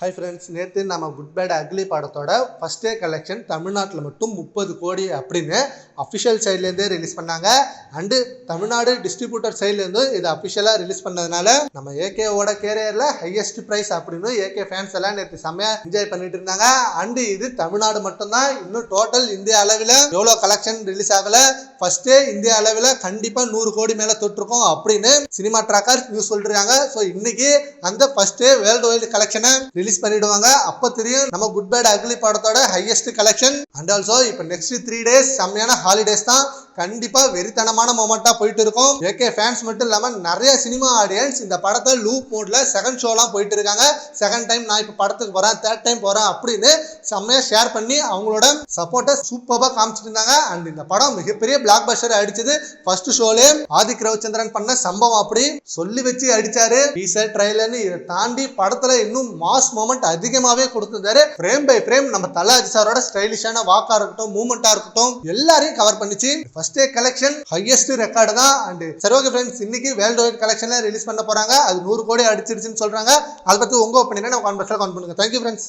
Hi friends நேற்று நம்ம good bad ugly படத்தோட ஃபஸ்ட் டே கலெக்ஷன் தமிழ்நாட்டில் மட்டும் முப்பது கோடி அப்படின்னு அஃபிஷியல் சைட்லேருந்தே ரிலீஸ் பண்ணாங்க. அண்டு தமிழ்நாடு டிஸ்ட்ரிபியூட்டர் சைட்லேருந்து இது அஃபிஷியலாக ரிலீஸ் பண்ணதுனால நம்ம ஏகேவோட கேரியரில் ஹையஸ்ட் ப்ரைஸ் அப்படின்னு ஏகே ஃபேன்ஸ் எல்லாம் நேற்று செம்மையாக என்ஜாய் பண்ணிட்டு இருந்தாங்க. அண்டு இது தமிழ்நாடு மட்டும்தான் இன்னும் டோட்டல் இந்திய அளவில் எவ்வளோ கலெக்ஷன் ரிலீஸ் ஆகல? ஃபஸ்ட்டே இந்திய அளவில் கண்டிப்பாக நூறு கோடி மேலே தொட்டிருக்கோம் அப்படின்னு சினிமா ட்ராக்கர் நியூஸ் சொல்லிருக்காங்க ஸோ இன்னைக்கு அந்த ஃபஸ்ட்டே வேர்ல்டு வைடு கலெக்ஷனை ரிலீஸ் பண்ணிடுவாங்க. அப்போ தெரியும் நம்ம குட் பேட் அக்லி படத்தோட ஹையஸ்ட் கலெக்ஷன் அண்ட் ஆல்சோ இப்போ நெக்ஸ்ட் த்ரீ டேஸ் செம்மையான ஹாலிடேஸ் தான். கண்டிப்பா வெறித்தனமான மொமெண்டா போயிட்டு இருக்கும். ஏகே ஃபேன்ஸ் மட்டும் இல்லாம நிறைய சினிமா ஆடியன்ஸ் இந்த படத்தை லூப் மோட்ல செகண்ட் ஷோலாம் போயிட்டு இருக்காங்க. செகண்ட் டைம் நான் இப்போ படத்துக்கு போறேன் தேர்ட் டைம் போறேன் அப்படின்னு செம்மையா ஷேர் பண்ணி அவங்களோட சப்போர்ட்டை சூப்பராக காமிச்சிட்டு இருந்தாங்க. அண்ட் இந்த படம் மிகப்பெரிய பிளாக் பஸ்டர் அடிச்சது. ஃபர்ஸ்ட் ஷோலே ஆதிக் ரவிச்சந்திரன் பண்ண சம்பவம் அப்படி சொல்லி வச்சு அடிச்சாரு. டீசர் ட்ரைலர்னு இதை தாண்டி படத்துல இன்னும் மாஸ் மூமெண்ட் அதிகமாவே கொடுத்திருந்தாரு. ஃப்ரேம் பை ஃப்ரேம் நம்ம தலாஜி சாரோட ஸ்டைலிஷான வாக்கா இருக்கட்டும் மூமெண்டா இருக்கட்டும் எல்லாரையும் கவர் பண்ணிச்சு. First day collection highest record தான். அண்ட் சரி ஓகே ஃப்ரெண்ட்ஸ் இன்னைக்கு வேர்ல்டு வைட் கலெக்ஷன்ல ரிலீஸ் பண்ண போறாங்க. அது நூறு கோடி அடிச்சிருச்சுன்னு சொல்றாங்க. அதை பத்தி உங்க ஒப்பீனியன் நான் கான்வெர்ஸ்ல கான் பண்ணுங்க. Thank you friends